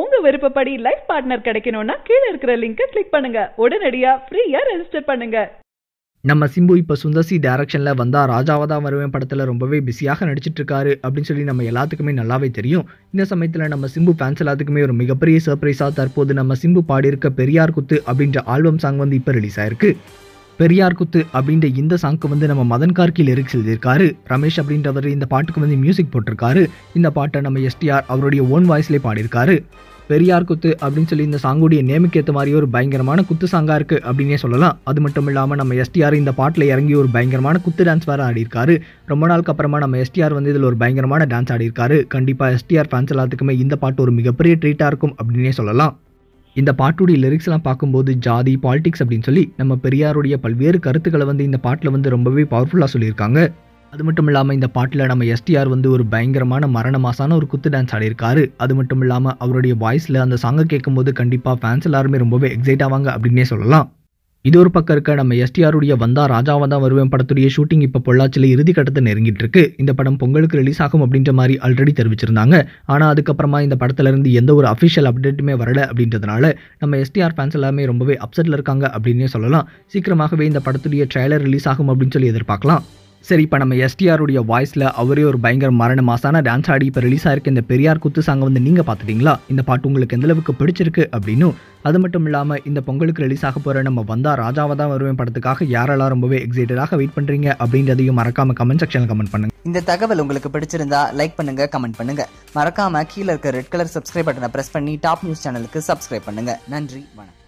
உங்க விருப்பப்படி life partner கிடைக்கணும்னா கீழே இருக்கிற லிங்கை கிளிக் பண்ணுங்க. உடனடியா ஃப்ரீயா ரெஜிஸ்டர் பண்ணுங்க. நம்ம சிம்பு இப்போ சுந்தர்சி டேரக்ஷனில் வந்தால் ராஜாவா தான் வருவேன் படத்தில் ரொம்பவே பிஸியாக நடிச்சிட்டு இருக்காரு அப்படின்னு சொல்லி நம்ம எல்லாத்துக்குமே நல்லாவே தெரியும். இந்த சமயத்தில் நம்ம சிம்பு ஃபேன்ஸ் எல்லாத்துக்குமே ஒரு மிகப்பெரிய சர்ப்ரைஸாக தற்போது நம்ம சிம்பு பாடியிருக்க பெரியார் குத்து அப்படின்ற ஆல்பம் சாங் வந்து இப்போ ரிலீஸ் ஆயிருக்கு. பெரியார் குத்து அப்படின்ற இந்த சாங்க்கு வந்து நம்ம மதன் கார்கி லிரிக்ஸ் எழுதியிருக்காரு. ரமேஷ் அப்படின்றவர் இந்த பாட்டுக்கு வந்து மியூசிக் போட்டிருக்காரு. இந்த பாட்டை நம்ம எஸ்டிஆர் அவருடைய ஓன் வாய்ஸ்லேயே பாடியிருக்காரு. பெரியார் குத்து அப்படின்னு சொல்லி இந்த சாங்குடைய நேமுக்கு ஏற்ற மாதிரி ஒரு பயங்கரமான குத்து சாங்காக இருக்குது அப்படின்னே சொல்லலாம். அது மட்டும் இல்லாமல் நம்ம எஸ்டிஆர் இந்த பாட்டில் இறங்கி ஒரு பயங்கரமான குத்து டான்ஸ் வேறு ஆடியிருக்காரு. ரொம்ப நாளுக்கு அப்புறமா நம்ம எஸ்டிஆர் வந்து இதில் ஒரு பயங்கரமான டான்ஸ் ஆடியிருக்காரு. கண்டிப்பாக எஸ்டிஆர் ஃபேன்ஸ் எல்லாத்துக்குமே இந்த பாட்டு ஒரு மிகப்பெரிய ட்ரீட்டாக இருக்கும் அப்படின்னே சொல்லலாம். இந்த பாட்டுடைய லிரிக்ஸ்லாம் பார்க்கும்போது ஜாதி பாலிடிக்ஸ் அப்படின்னு சொல்லி நம்ம பெரியாருடைய பல்வேறு கருத்துக்களை வந்து இந்த பாட்டில் வந்து ரொம்பவே பவர்ஃபுல்லாக சொல்லியிருக்காங்க. அது மட்டும் இல்லாமல் இந்த பாட்டில் நம்ம எஸ்டிஆர் வந்து ஒரு பயங்கரமான மரண மாசான ஒரு குத்து டான்ஸ் ஆடியிருக்காரு. அது மட்டும் இல்லாமல் அவருடைய வாய்ஸில் அந்த சாங்கை கேட்கும்போது கண்டிப்பாக ஃபேன்ஸ் எல்லாருமே ரொம்பவே எக்ஸைட் ஆவாங்க அப்படின்னே சொல்லலாம். இது ஒரு பக்கம் இருக்க நம்ம எஸ்டிஆருடைய வந்தா ராஜாவா தான் வருவேன் படத்துடைய ஷூட்டிங் இப்போ பொள்ளாச்சியில் இறுதி கட்டத்தை நெருங்கிட்டு இருக்கு. இந்த படம் பொங்கலுக்கு ரிலீஸ் ஆகும் அப்படின்ற மாதிரி ஆல்ரெடி தெரிவிச்சிருந்தாங்க. ஆனால் அதுக்கப்புறமா இந்த படத்திலிருந்து எந்த ஒரு அஃபிஷியல் அப்டேட்டுமே வரல அப்படின்றதுனால நம்ம எஸ்டிஆர் ஃபேன்ஸ் எல்லாமே ரொம்பவே அப்செட்டில் இருக்காங்க அப்படின்னே சொல்லலாம். சீக்கிரமாகவே இந்த படத்துடைய ட்ரெய்லர் ரிலீஸ் ஆகும் அப்படின்னு சொல்லி எதிர்பார்க்கலாம். சரி இப்போ நம்ம எஸ்டிஆருடைய வாய்ஸில் அவரே ஒரு பயங்கர மரண மாசான டான்ஸ் ஆடி இப்போ ரிலீஸ் ஆயிருக்க. இந்த பெரியார் குத்து சாங்கை வந்து நீங்கள் பார்த்துட்டீங்களா? இந்த பாட்டு உங்களுக்கு எந்த அளவுக்கு பிடிச்சிருக்கு அப்படின்னும் அது மட்டும் இல்லாமல் இந்த பொங்கலுக்கு ரிலீஸ் ஆக போகிற நம்ம வந்தா ராஜாவை தான் வருவேன் படத்துக்காக யாரெல்லாம் ரொம்பவே எக்ஸைட்டடாக வெயிட் பண்ணுறீங்க அப்படின்றதையும் மறக்காமல் கமெண்ட் செக்ஷனில் கமெண்ட் பண்ணுங்க. இந்த தகவல் உங்களுக்கு பிடிச்சிருந்தா லைக் பண்ணுங்க கமெண்ட் பண்ணுங்க. மறக்காம கீழே இருக்க ரெட் கலர் சப்ஸ்கிரைப் பட்டனை பிரஸ் பண்ணி டாப் நியூஸ் சேனலுக்கு சப்ஸ்கிரைப் பண்ணுங்க. நன்றி வணக்கம்.